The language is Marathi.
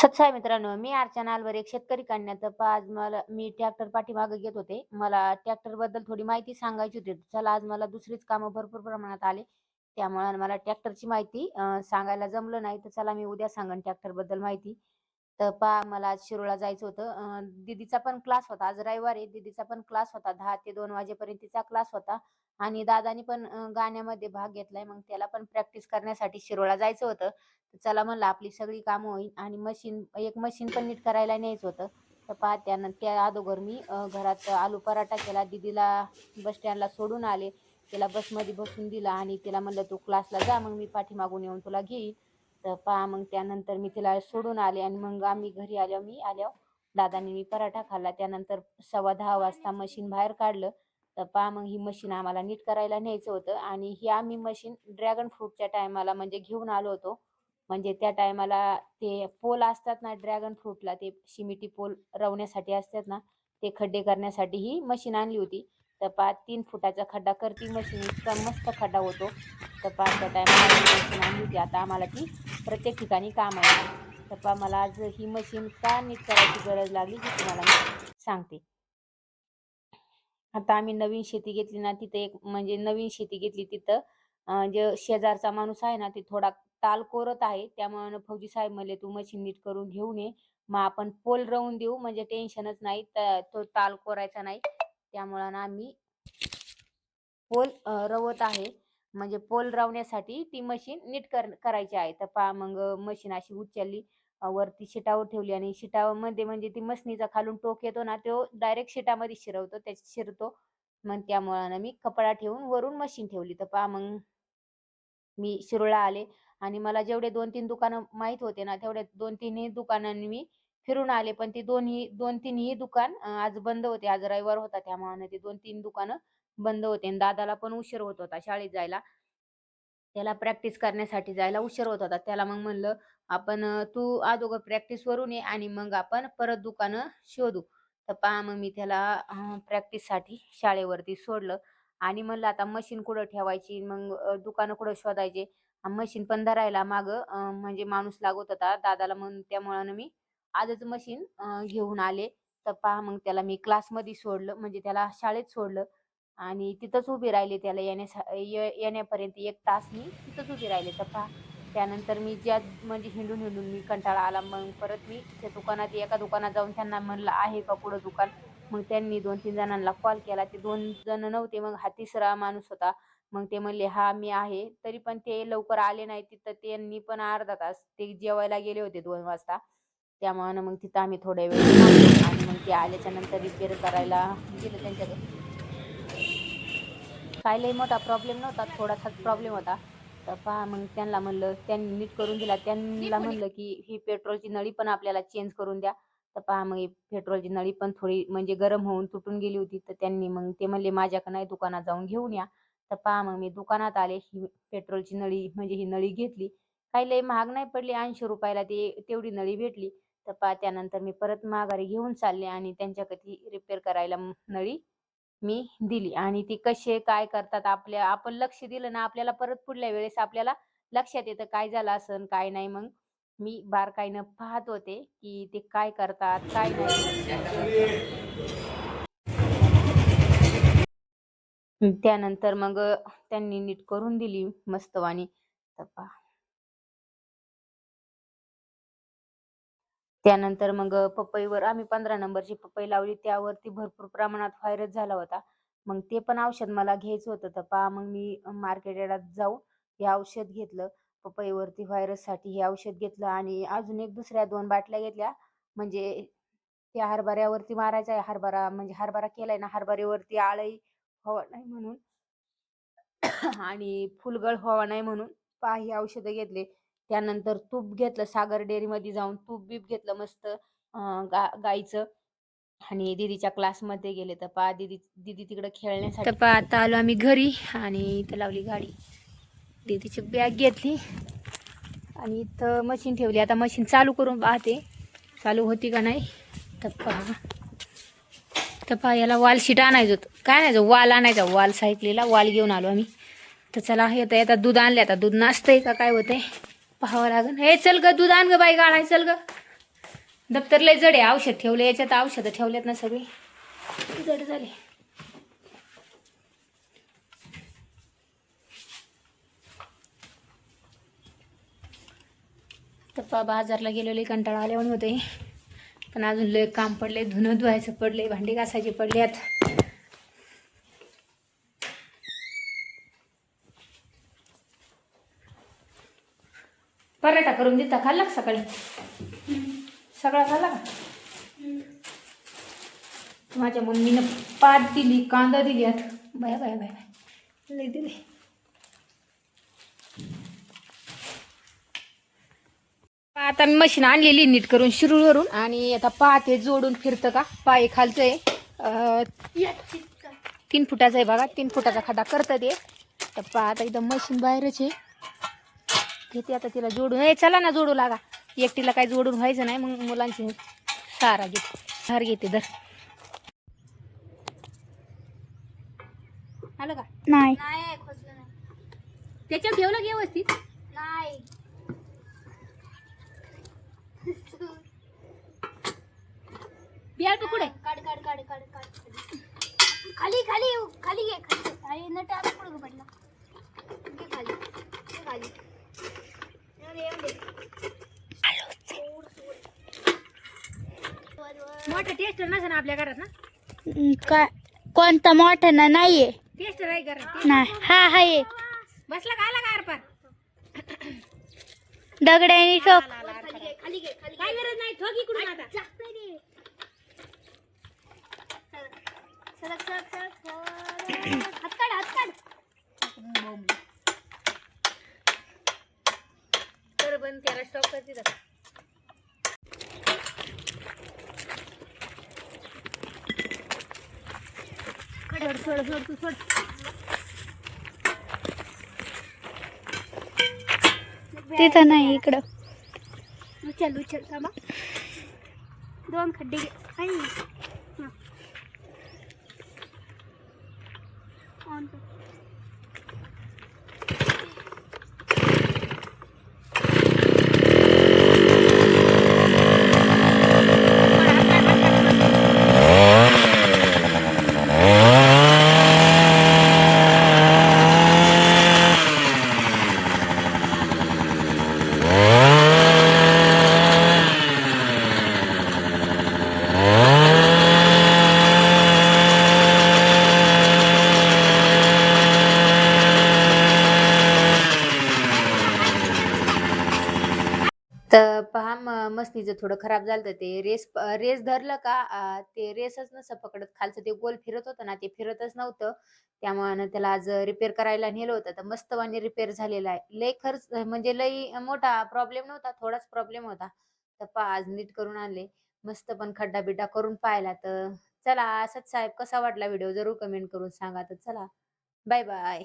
सत्साय मित्रांनो. मी अर्चना अलवर एक शेतकरी काढण्याचं आज मला मी ट्रॅक्टर पाठीमागे घेत होते. मला ट्रॅक्टरबद्दल थोडी माहिती सांगायची होती. चला आज मला दुसरीच कामं भरपूर प्रमाणात आले. त्यामुळे मला ट्रॅक्टरची माहिती सांगायला जमलं नाही. तर चला मी उद्या सांगेन ट्रॅक्टरबद्दल माहिती. तर पा मला आज शिरोळा जायचं होतं. दिदीचा दीदीचा पण क्लास होता. आज रविवार आहे. दीदीचा पण क्लास होता. दहा ते दोन वाजेपर्यंत तिचा क्लास होता. आणि दादानी पण गाण्यामध्ये भाग घेतलाय. मग त्याला पण प्रॅक्टिस करण्यासाठी शिरोळा जायचं होतं. तर चला म्हणलं आपली सगळी कामं होईल. आणि मशीन एक मशीन पण नीट करायला न्यायचं होतं. तर पहा त्यानं त्या अगोदर मी घरात आलू पराठा केला. दीदीला बस स्टँडला सोडून आले. तिला बसमध्ये बसून दिला. आणि तिला म्हणलं तू क्लासला जा. मग मी पाठीमागून येऊन तुला घेईन. तर पहा मग त्यानंतर मी तिला सोडून आले आणि मग आम्ही घरी आल्यावर मी आल्यावर दादानी मी पराठा खाल्ला. त्यानंतर सव्वा दहा वाजता मशीन बाहेर काढलं. तर पहा मग ही मशीन आम्हाला नीट करायला न्यायचं होतं. आणि ही आम्ही मशीन ड्रॅगन फ्रूटच्या टायमाला म्हणजे घेऊन आलो होतो. म्हणजे त्या टायमाला ते पोल असतात ना ड्रॅगन फ्रूटला ते शिमिटी पोल रवण्यासाठी असतात ना ते खड्डे करण्यासाठी ही मशीन आणली होती. तर पा तीन फुटाचा खड्डा करती मशीन इतका मस्त खड्डा होतो. तर पा त्या टायमाला मशीन आणली होती. आता आम्हाला ती प्रत्येक ठिकाणी काम आहे. तर पा मला आज ही मशीन का नीट करायची गरज लागली ती तुम्हाला मी सांगते. आता आम्ही नवीन शेती घेतली ना तिथं एक म्हणजे नवीन शेती घेतली तिथं जे शेजारचा माणूस आहे ना ते थोडा ताल कोरत आहे. त्यामुळे फौजी साहेब म्हणले तू मशीन नीट करून घेऊन ये. मग आपण पोल रवून देऊ म्हणजे टेन्शनच नाही तो ताल कोरायचा नाही. त्यामुळं ना आम्ही पोल रवत आहे. म्हणजे पोल रावण्यासाठी ती मशीन नीट कर करायची आहे. तर पहा मग मशीन अशी उचलली वरती शिटावर ठेवली आणि शिटामध्ये म्हणजे ती मशनीचा खालून टोक येतो ना तो डायरेक्ट शिटामध्ये शिरवतो त्याच्यात शिरतो. मग त्यामुळं मी कपडा ठेवून वरून मशीन ठेवली. तर पहा मग मी शिरोळा आले आणि मला जेवढे दोन तीन दुकानं माहीत होते ना तेवढे दोन तीनही दुकानांनी मी फिरून आले. पण ती दोन्ही दोन तीनही दुकान आज बंद होते. आज रविवार होता त्यामुळे ते दोन तीन दुकानं बंद होते. आणि दादाला पण उशीर होत होता शाळेत जायला. त्याला प्रॅक्टिस करण्यासाठी जायला उशीर होत होता. त्याला मग म्हणलं आपण तू अगोदर प्रॅक्टिस वरून ये आणि मग आपण परत दुकानं शोधू. तर पहा मग मी त्याला प्रॅक्टिससाठी शाळेवरती सोडलं. आणि म्हणलं आता मशीन कुठं ठेवायची? मग दुकानं कुठं शोधायचे? मशीन पण धरायला माग म्हणजे माणूस लागत होता दादाला म्हणून. त्यामुळं मी आजच मशीन घेऊन आले. तर पहा मग त्याला मी क्लासमध्ये सोडलं. म्हणजे त्याला शाळेत सोडलं. आणि तिथंच उभी राहिले त्याला येण्यासा ये- येण्यापर्यंत एक तास मी तिथंच उभी राहिले. तर पहा त्यानंतर मी ज्या म्हणजे हिंडून हिंडून मी कंटाळा आला. मग परत मी त्या दुकानात एका दुकानात जाऊन त्यांना म्हणलं आहे का पुढं दुकान? मग त्यांनी दोन तीन जणांना कॉल केला. ते दोन जण नव्हते. मग हा तिसरा माणूस होता. मग ते म्हणले हा मी आहे. तरी पण ते लवकर आले नाही तिथं त्यांनी पण अर्धा तास ते जेवायला गेले होते दोन वाजता. त्यामुळं मग तिथं आम्ही थोड्या वेळ आणि मग ते आल्याच्यानंतर रिपेअर करायला गेलं त्यांच्याकडे. काय लई मोठा प्रॉब्लेम नव्हता थोडासाच प्रॉब्लेम होता. तर पहा मग त्यांना म्हणलं त्यांनी नीट करून दिला. त्यांना म्हणलं की ही पेट्रोलची नळी पण आपल्याला चेंज करून द्या. तर पहा मग पेट्रोलची नळी पण थोडी म्हणजे गरम होऊन तुटून गेली होती. तर त्यांनी मग ते म्हणले माझ्याकडे नाही दुकानात जाऊन घेऊन या. तर पहा मग मी दुकानात आले ही पेट्रोलची नळी म्हणजे ही नळी घेतली. काही लई महाग नाही पडली ऐंशी रुपयाला ते तेवढी नळी भेटली. तर पहा त्यानंतर मी परत माघारी घेऊन चालले आणि त्यांच्याकडे ती रिपेअर करायला नळी मी दिली. आणि ती कसे काय करतात आपल्या आपण लक्ष दिलं ना आपल्याला परत पुढल्या वेळेस आपल्याला लक्षात येतं काय झालं असन काय नाही. मग मी बारकाईनं पाहत होते की ते काय करतात काय नाही. त्यानंतर मग त्यांनी नीट करून दिली मस्तवाणी तर त्यानंतर मग पपईवर आम्ही पंधरा नंबरची पपई लावली. त्यावरती भरपूर प्रमाणात व्हायरस झाला होता. मग ते पण औषध मला घ्यायचं होतं. तर पहा मग मी मार्केट जाऊन हे औषध घेतलं. पपईवरती व्हायरससाठी हे औषध घेतलं आणि अजून एक दुसऱ्या दोन बाटल्या घेतल्या. म्हणजे त्या हरभऱ्यावरती मारायचा आहे. हरभरा म्हणजे हरभरा केलाय ना हरभऱ्यावरती आळई हवा नाही म्हणून. आणि फुलगळ व्हावा नाही म्हणून पहा ही औषधं घेतले. त्यानंतर तूप घेतलं सागर डेअरीमध्ये जाऊन तूप बीप घेतलं मस्त अं, गा गाईचं. आणि दीदीच्या क्लासमध्ये गेले तर पहा दीदी दीदी तिकडे खेळण्यासाठी पहा आता आलो आम्ही घरी आणि इथं लावली गाडी. दीदीची बॅग घेतली आणि इथं मशीन ठेवली. आता मशीन चालू करून पाहते. चालू होती का नाही? तर पहा. तर पहा याला वाल शीट आणायचं होतं. काय आणायचं? वाल आणायचा. वाल सायकलीला वाल घेऊन आलो आम्ही. तर चला हे तर आता दूध आणले. आता दूध नाचतंय का? काय होतंय? पाहावं लागेल हे चल ग दूध आण ग बाई गाळाय चल ग. दप्तर लय जड आहे औषध ठेवले याच्यात औषधं ठेवलेत ना सगळी. जड झाले. तर बाजारला गेलेले कंटाळा आल्यावर होते पण अजून लय काम पडले धुणं धुवायचं पडले भांडी घासायचे पडले आहेत पराठा करून देता. खाल्ला का सकाळी? सगळा खाल्ला का? माझ्या मम्मीनं पात दिली कांदा दिली आता. Bye bye bye bye. लय दिले. आता मी मशीन आणलेली नीट करून शिरूळवरून. आणि आता पात हे जोडून फिरतं का? पाय खालचं आहे. तीन फुटाचा आहे बघा. तीन फुटाचा खड्डा करतं ते. तर पा आता एकदम मशीन बाहेरच आहे. घेते आता तिला जोडून. ए चला ना जोडू लागा. एकटीला काही जोडून व्हायचं नाही मग मुलांची सारा घेते. हार घेते दर आलं का? नाही. नाही त्याच्यावर ठेवलं की व्यवस्थित? नाही. बियाळ कुठे आपल्या घरात ना? काय कोणता मोठा ना नाहीये. आहे घरात नाही हा आहे बसला का आला का आरपार? दगड्याने खाली काय गरज नाही ठोक इकडून आता. नाही तर बंद त्याला स्टॉप करते आता. सोड सोड सोड तू सोड तिथं नाही इकडं उचल उचल थांबा दोन खड्डे घे खाली मसनीचं थोडं खराब झालं तर ते रेस रेस धरलं का ते रेसच नसं पकडत. खालचं ते गोल फिरत होतं ना ते फिरतच नव्हतं. त्यामुळे त्याला आज रिपेअर करायला नेलं होतं. तर मस्त रिपेअर झालेला आहे. लय खर्च म्हणजे लय मोठा प्रॉब्लेम नव्हता थोडाच प्रॉब्लेम होता. तर पहा आज नीट करून आणले. मस्त पण खड्डा बिड्डा करून पाहिला. तर चला असंच साहेब कसा वाटला व्हिडिओ? जरूर कमेंट करून सांगा. तर चला बाय बाय